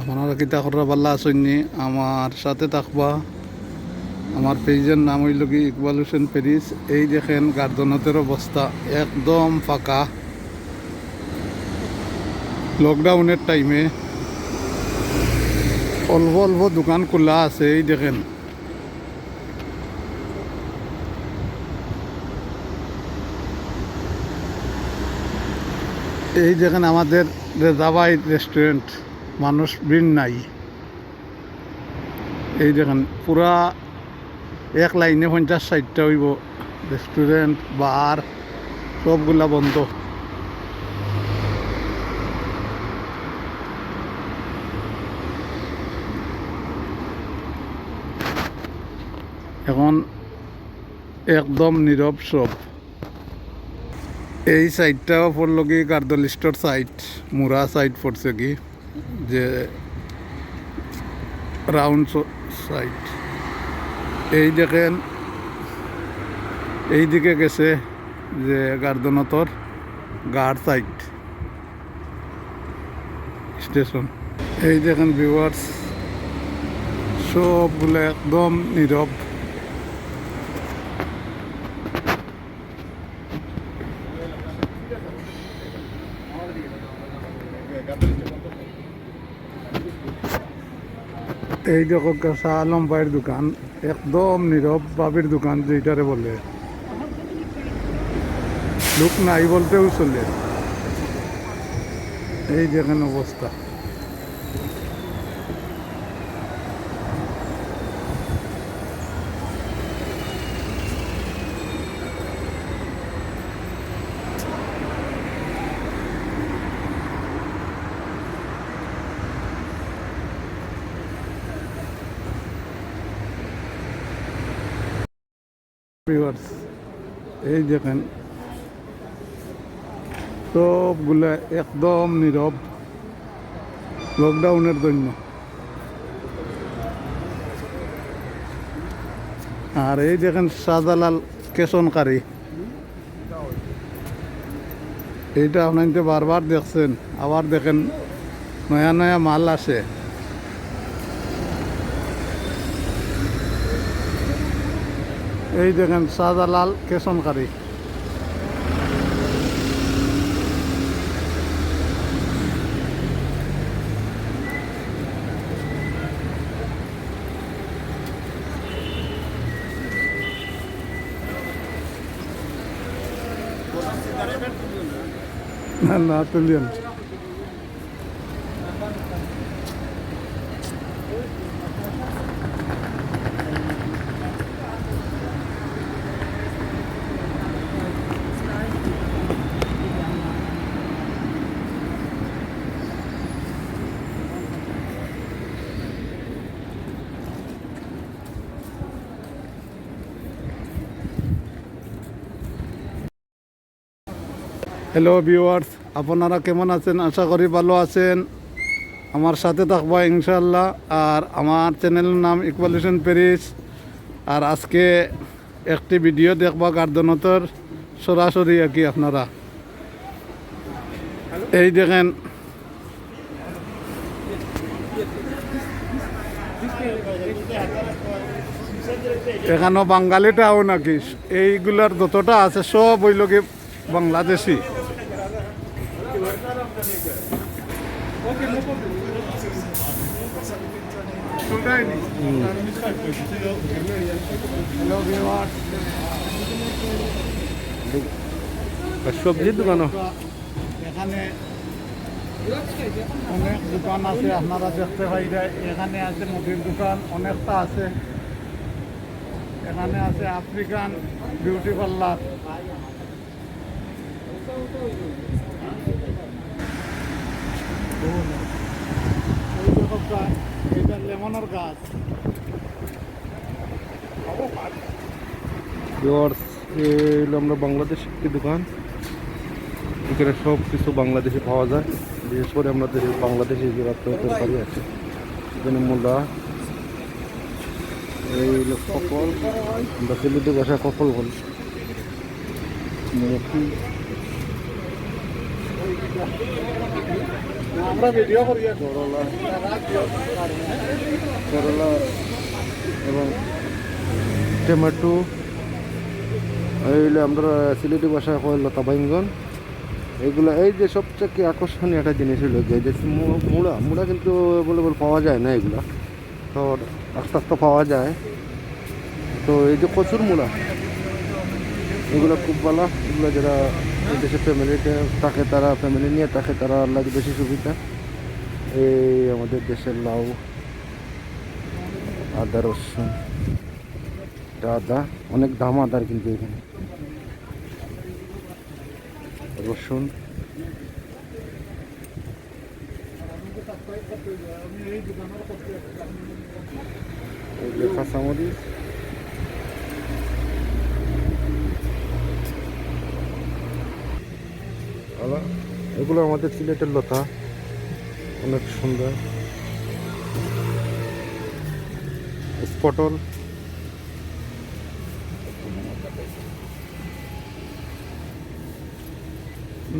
আপনারা আসেননি। আমার সাথে থাকবা আমার পেজের নাম হইল কি ইকবাল হোসেন প্যারিস এই দেখেন গার্ডনতের অবস্থা একদম ফাঁকা। লকডাউনের টাইমে অল্প অল্প দোকান খোলা আছে, এই দেখেন। এই দেখেন আমাদের রেজাবাই রেস্টুরেন্ট মানুষ ভিড় নাই। এই দেখেন, পুরা এক লাইনে পঞ্চাশ ষাটটা হইব। রেস্টুরেন্ট বার সবগুলা বন্ধ। এখন একদম নীরব সব। এই সাইডটাও পড়ল কি কার্দলিস্টর সাইড মুরা সাইড পড়ছে কি? যে রাউন্ড সাইড এই দেখেন, এই দিকে গেছে যে গার্দনতর গার্ড সাইড স্টেশন। এই দেখেন ভিউয়ার্স সবগুলো একদম নীরব। এই দেখো শাহ আলম ভাইয়ের দোকান, একদম নীরব বাবির দোকান যেটারে বলে। লোক নাই বলতেও চলে। এই দেখেন অবস্থা। ভিউয়ার্স এই দেখেন, সবগুলা একদম নীরব লকডাউনের জন্য। আর এই দেখেন শাহজালাল কেশনকারী। এইটা আপনার বারবার দেখছেন, আবার দেখেন নয়া নয়া মাল আসে। এই দেখেন শাহজালাল কেশনকারী না না তুলিয়েন হ্যালো ভিউয়ার্স আপনারা কেমন আছেন? আশা করি ভালো আছেন। আমার সাথে থাকবা ইনশাল্লাহ আর আমার চ্যানেলের নাম ইকবাল হোসেন প্যারিস আর আজকে একটি ভিডিও দেখবা গার্ডনতর সরাসরি আর কি আপনারা। এই দেখেন। এখানেও বাঙালিটাও নাকি এইগুলার যতটা আছে সব ওই লোকে বাংলাদেশি। সবজির দোকানও? এখানে অনেক দোকান আছে, আপনারা দেখতে পাইরা এখানে আছে মুদির দোকান, অনেকটা আছে। এখানে আছে আফ্রিকান বিউটি পার্লার। আমরা বাংলাদেশ একটি দোকান। এখানে সব কিছু বাংলাদেশে পাওয়া যায়। বিশেষ করে আমাদের বাংলাদেশে যে তরকারি আছে, এখানে মূলা, এই কপল। আমরা সেলিতে ভাষা কপল বলি। আমরা ভিডিও করি করলা করলা এবং টমেটো এইগুলো আমরা সিলেটি ভাষায় কয় লতা বাইঙ্গন এগুলো এই যে সবচেয়ে আকর্ষণীয় একটা জিনিস হলো যে মুড়া মুড়া কিন্তু বলে অ্যাভেলেবল পাওয়া যায় না এগুলো। তো আস্তে আস্তে পাওয়া যায়। তো এই যে কচুর মুড়া এগুলো খুব ভালো। এগুলো যারা দেশে ফ্যামিলিতে থাকে তারা ফ্যামিলি নিয়ে থাকে তারা লাগে বেশি সুবিধা। এই আমাদের দেশের লাউ, আদা, রসুন আদা, অনেক দাম আদার কিন্তু এখানে। রসুন। কাঁচামরিচ। ভালো। এগুলো আমাদের সিলেটের লতা। অনেক সুন্দর। পটল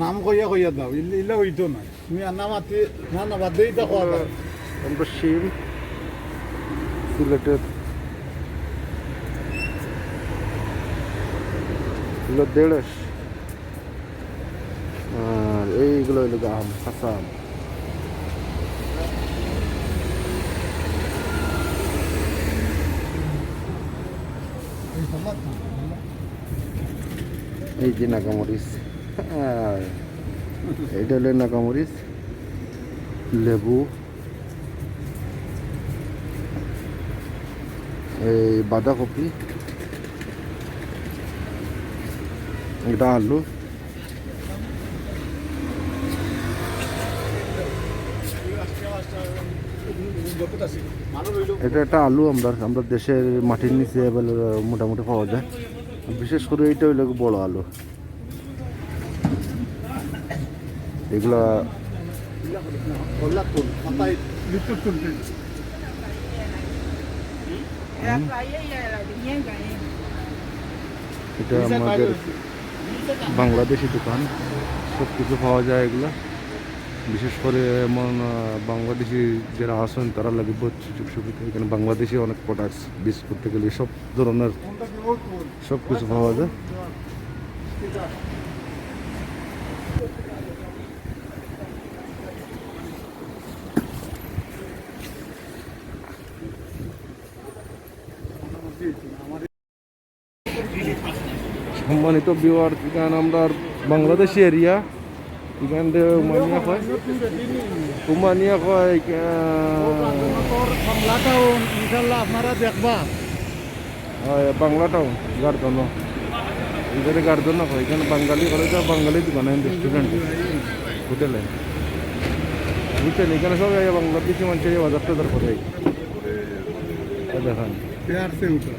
নাম কইয়া কইয়া দাও ইলে হইতো না তুমি আন্না মাতি না না বাদ দিই দেখো আমরা শিম। সিলেটের। দেড়শ। আর এইগুলো হলো আম এই যে নাগামরিচ। আর এইটা হলো নাগামরিচ, লেবু। এই বাঁধাকপি। এটা আলু। এটা একটা আলু আমরা আমরা দেশের মাটির নিচে মোটামুটি পাওয়া যায়। বিশেষ করে এইটা হইল বড় আলু। এগুলা এটা আমাদের বাংলাদেশি দোকান। সব কিছু পাওয়া যায় এগুলা। বিশেষ করে এমন বাংলাদেশি যারা আসেন তারা লাগে সুযোগ সুবিধা। এখানে বাংলাদেশি অনেক প্রোডাক্টস বিস্কুট থেকে সব ধরনের সব কিছু পাওয়া যায়। সম্মানিত বিওয়ার আমরা বাংলাদেশি এরিয়া এখান থেকে উমানিয়া কয়। উমানিয়া কয় বাংলা টাউন ইনশাল্লাহ আপনারা দেখবা বাংলা টাউন গার্দন এখানে গার্দন কয়, এখানে বাঙালি তো বাঙালি দোকান রেস্টুরেন্ট হোটেলে। বুঝছেন? এখানে সব বাংলাদেশি মানুষের বাজার টাজার করে দেখান প্যার সে উঠো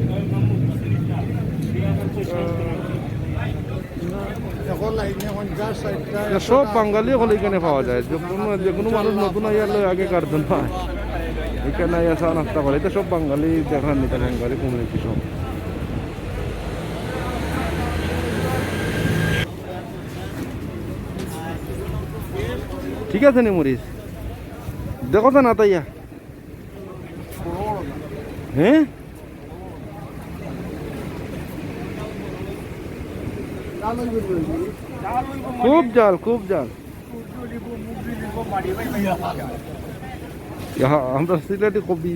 এখন লাইনে পঞ্চাশ ষাটটা এটা সব বাঙালি হলে এখানে পাওয়া যায়। যে কোনো যে কোনো মানুষ নতুন আইয়ার আগে গার্দন পায় এখানে আইয়া নাস্তা করে এটা সব বাঙালি দেখান এটা বাঙালি কমিউনিটি সব। ঠিক আছে নি মরিস দেখো তো না তাইয়া হ্যাঁ? খুব জাল খুব জাল। আমরা সিলেটি কবি।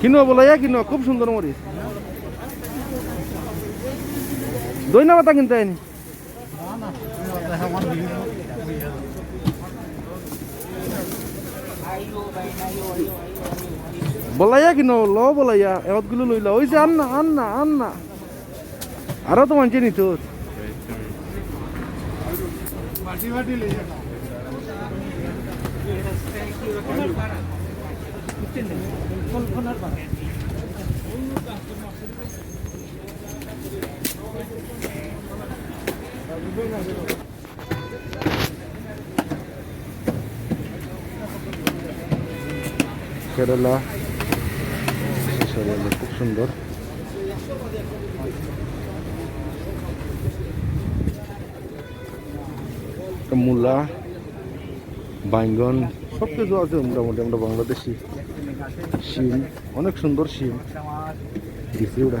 কিনো বলাইয়া কিনো, খুব সুন্দর মরিচ। দই না পাতা কিনতে আইনি? বলাইয়া কিনো, ল বলাইয়া এতগুলো লইলা ওই যে আন্না আন্না আন্না। আরও তো মানছে নি তোর বাটি বাটি কেরালা। খুব সুন্দর। মূলা বাইঙ্গন সব কিছু আছে মোটামুটি, আমরা বাংলাদেশি। শিম, অনেক সুন্দর শিম। ওরা।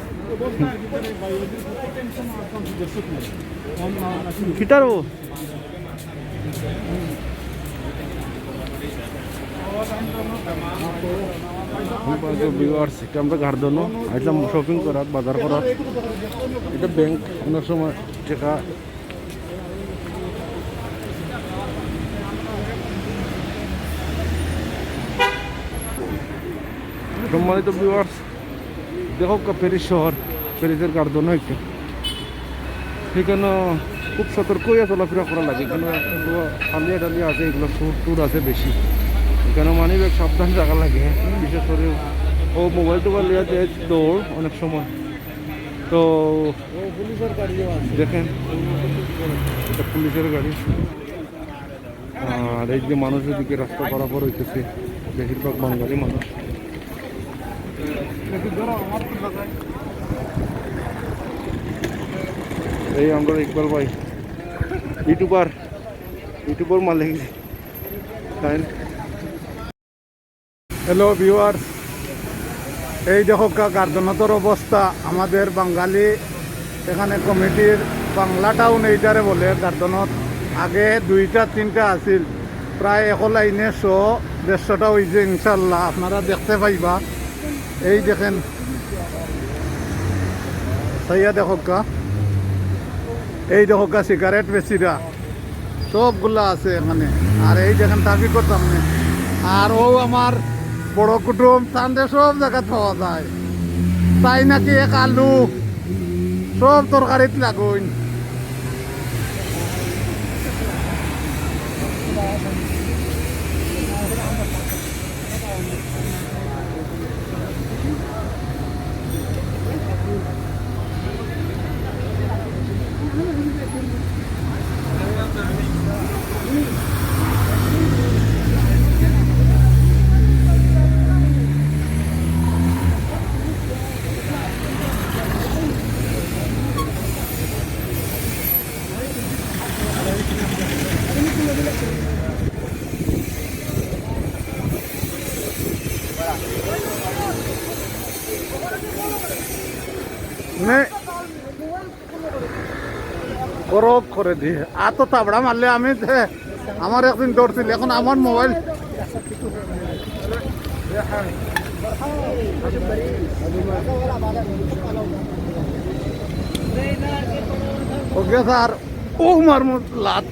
কিটারো এটা আমরা গার্ডন আইলাম শপিং করার বাজার করার এটা ব্যাংক অনেক সময় টাকা। সম্মানিত ভিউয়ার্স দেখো প্যারিস শহর প্যারিসের গার্ডন একটা সেখানে খুব সতর্ক হয়ে চলাফেরা করা লাগে। এখানে খালিয়া টালিয়া আছে, এগুলো সুর টুর আছে বেশি। এখানে মানি ব্যাগ সাবধান রাখা লাগে। বিশেষ করে ও মোবাইল টোবাইল লিয়ে যায় দৌড় অনেক সময়। তো পুলিশের গাড়ি দেখেন, এটা পুলিশের গাড়ি। আর এই যে মানুষের দিকে রাস্তা বরাবর হইতেছে, বেশিরভাগ বাঙালি মানুষ। এই আমরা ইকবাল ভাই। ইউটিউবার। ইউটিউবার মালিক? হ্যালো ভিউয়ার্স এই দেখো গার্জনতর অবস্থা। আমাদের বাঙালি এখানে কমিটির বাংলা টাউন এইটারে বলে গার্জনত আগে দুইটা, তিনটা আছিল। প্রায় এক লাইনে শো, দেড়শোটা হয়েছে ইনশাল্লাহ। আপনারা দেখতে পাইবা। এই দেখেন সাইয়া দেখোকা এই দেখোকা সিগারেট বেচিরা, সবগুলা আছে এখানে। আর এই দেখেন দাবি করতাম। আর ও আমার বড় কুটুম তান্ডে সব জায়গা পাওয়া যায়। তাই নাকি এক আলু, সব তরকারিত লাগুন মানে গরব করে দিয়ে আর তো তাবড়া মারলে আমি আমার একদিন দৌড়ছিল এখন আমার মোবাইল। ওকে স্যার ও মার লাত